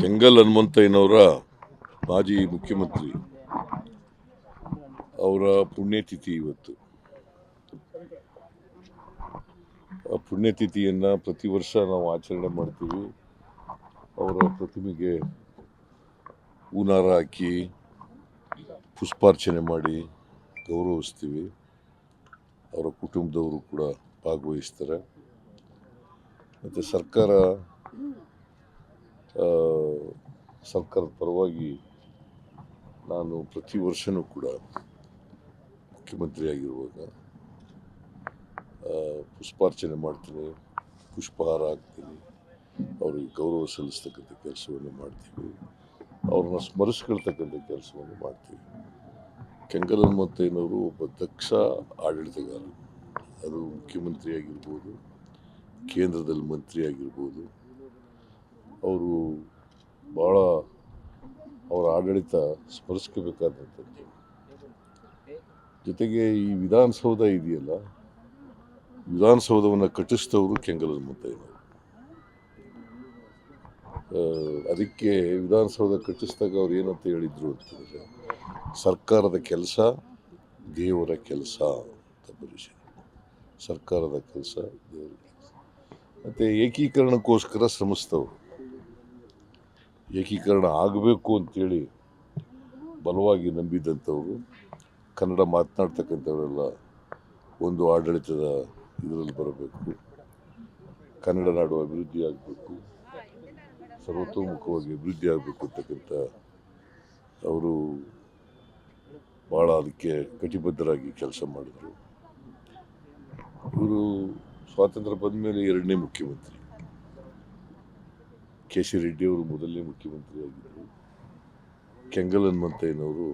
ಕೆಂಗಲ್ ಹನುಮಂತಯ್ಯನವರ ಮಾಜಿ ಮುಖ್ಯಮಂತ್ರಿ. ಅವರ ಪುಣ್ಯತಿಥಿ ಇವತ್ತು. ಆ ಪುಣ್ಯತಿಥಿಯನ್ನು ಪ್ರತಿ ವರ್ಷ ನಾವು ಆಚರಣೆ ಮಾಡ್ತೀವಿ. ಅವರ ಪ್ರತಿಮೆಗೆ ಹೂನಾರ ಹಾಕಿ ಪುಷ್ಪಾರ್ಚನೆ ಮಾಡಿ ಗೌರವಿಸ್ತೀವಿ. ಅವರ ಕುಟುಂಬದವರು ಕೂಡ ಭಾಗವಹಿಸ್ತಾರೆ. ಮತ್ತು ಸರ್ಕಾರ ಸರ್ಕಾರದ ಪರವಾಗಿ ನಾನು ಪ್ರತಿ ವರ್ಷವೂ ಕೂಡ ಮುಖ್ಯಮಂತ್ರಿಯಾಗಿರುವಾಗ ಪುಷ್ಪಾರ್ಚನೆ ಮಾಡ್ತೀನಿ ಪುಷ್ಪಹಾರ ಹಾಕ್ತೀನಿ, ಅವ್ರಿಗೆ ಗೌರವ ಸಲ್ಲಿಸ್ತಕ್ಕಂಥ ಕೆಲಸವನ್ನು ಮಾಡ್ತೀವಿ, ಅವ್ರನ್ನ ಸ್ಮರಿಸ್ಕೊಳ್ತಕ್ಕಂಥ ಕೆಲಸವನ್ನು ಮಾಡ್ತೀವಿ. ಕೆಂಗಲ್ ಹನುಮಂತಯ್ಯನವರು ಒಬ್ಬ ದಕ್ಷ ಆಡಳಿತಗಾರರು, ಅದು ಮುಖ್ಯಮಂತ್ರಿ ಆಗಿರ್ಬೋದು ಕೇಂದ್ರದಲ್ಲಿ ಮಂತ್ರಿ ಆಗಿರ್ಬೋದು ಅವರು ಭಾಳ ಅವರ ಆಡಳಿತ ಸ್ಮರಿಸ್ಕೋಬೇಕಾದಂಥದ್ದು ಜೊತೆಗೆ ಈ ವಿಧಾನಸೌಧ ಇದೆಯಲ್ಲ ವಿಧಾನಸೌಧವನ್ನು ಕಟ್ಟಿಸಿದವರು ಕೆಂಗಲ್ ಹನುಮಂತಯ್ಯನವರು ಆ, ಅದಕ್ಕೆ ವಿಧಾನಸೌಧ ಕಟ್ಟಿಸಿದಾಗ ಅವ್ರು ಏನಂತ ಹೇಳಿದರು ಅಂತಂದರೆ ಸರ್ಕಾರದ ಕೆಲಸ ದೇವರ ಕೆಲಸ ಅಂತ ಭವಿಷ್ಯ ಸರ್ಕಾರದ ಕೆಲಸ ದೇವರ ಕೆಲಸ. ಮತ್ತು ಏಕೀಕರಣಕ್ಕೋಸ್ಕರ ಶ್ರಮಿಸ್ತವರು ಏಕೀಕರಣ ಆಗಬೇಕು ಅಂತೇಳಿ ಬಲವಾಗಿ ನಂಬಿದ್ದಂಥವ್ರು ಕನ್ನಡ ಮಾತನಾಡ್ತಕ್ಕಂಥವರೆಲ್ಲ ಒಂದು ಆಡಳಿತದ ಇದರಲ್ಲಿ ಬರಬೇಕು. ಕನ್ನಡ ನಾಡು ಅಭಿವೃದ್ಧಿ ಆಗಬೇಕು. ಸರ್ವತೋಮುಖವಾಗಿ ಅಭಿವೃದ್ಧಿ ಆಗಬೇಕು ಅಂತಕ್ಕಂಥ ಅವರು ಭಾಳ ಅದಕ್ಕೆ ಕಟಿಬದ್ಧರಾಗಿ ಕೆಲಸ ಮಾಡಿದರು. ಇವರು ಸ್ವಾತಂತ್ರ್ಯ ಬಂದ ಮೇಲೆ ಎರಡನೇ ಮುಖ್ಯಮಂತ್ರಿ. ಕೆ ರೆಡ್ಡಿ ಅವರು ಮೊದಲನೇ ಮುಖ್ಯಮಂತ್ರಿಯಾಗಿದ್ದರು ಕೆಂಗಲ್ ಹನುಮಂತಯ್ಯನವರು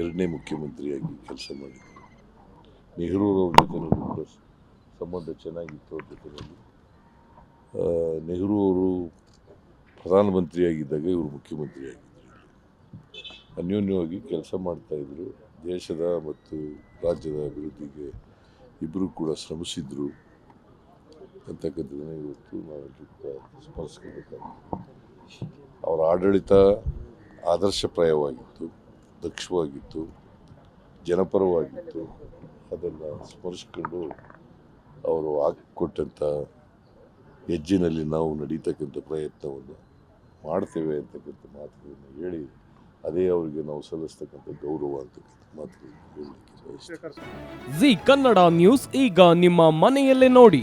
ಎರಡನೇ ಮುಖ್ಯಮಂತ್ರಿಯಾಗಿ ಕೆಲಸ ಮಾಡಿದರು. ನೆಹರೂರವ್ರ ಜೊತೆ ಕೂಡ ಸಂಬಂಧ ಚೆನ್ನಾಗಿತ್ತು ಅವ್ರ ಜೊತೆಯಲ್ಲಿ ನೆಹರು ಅವರು ಪ್ರಧಾನಮಂತ್ರಿಯಾಗಿದ್ದಾಗ ಇವರು ಮುಖ್ಯಮಂತ್ರಿಯಾಗಿದ್ದರು ಅನ್ಯೋನ್ಯವಾಗಿ ಕೆಲಸ ಮಾಡ್ತಾಯಿದ್ರು ದೇಶದ ಮತ್ತು ರಾಜ್ಯದ ಅಭಿವೃದ್ಧಿಗೆ ಇಬ್ಬರು ಕೂಡ ಶ್ರಮಿಸಿದ್ರು. ಅಂತಕ್ಕಂಥದ್ದನ್ನು ಇವತ್ತು ನಾವೆಲ್ಲರೂ ಸ್ಮರಿಸ್ಕೋಬೇಕಾಗಿದೆ ಅವರ ಆಡಳಿತ ಆದರ್ಶಪ್ರಾಯವಾಗಿತ್ತು, ದಕ್ಷವಾಗಿತ್ತು, ಜನಪರವಾಗಿತ್ತು. ಅದನ್ನು ಸ್ಮರಿಸ್ಕೊಂಡು ಅವರು ಹಾಕಿಕೊಟ್ಟಂಥ ಹೆಜ್ಜಿನಲ್ಲಿ ನಾವು ನಡೀತಕ್ಕಂಥ ಪ್ರಯತ್ನವನ್ನು ಮಾಡ್ತೇವೆ ಅಂತಕ್ಕಂಥ ಮಾತುಗಳನ್ನು ಹೇಳಿ, ಅದೇ ಅವರಿಗೆ ನಾವು ಸಲ್ಲಿಸ್ತಕ್ಕಂಥ ಗೌರವ ಅಂತಕ್ಕಂಥ ಮಾತುಗಳನ್ನು ಹೇಳಲಿಕ್ಕೆ ಜಿ ಕನ್ನಡ ನ್ಯೂಸ್ ಈಗ ನಿಮ್ಮ ಮನೆಯಲ್ಲೇ ನೋಡಿ.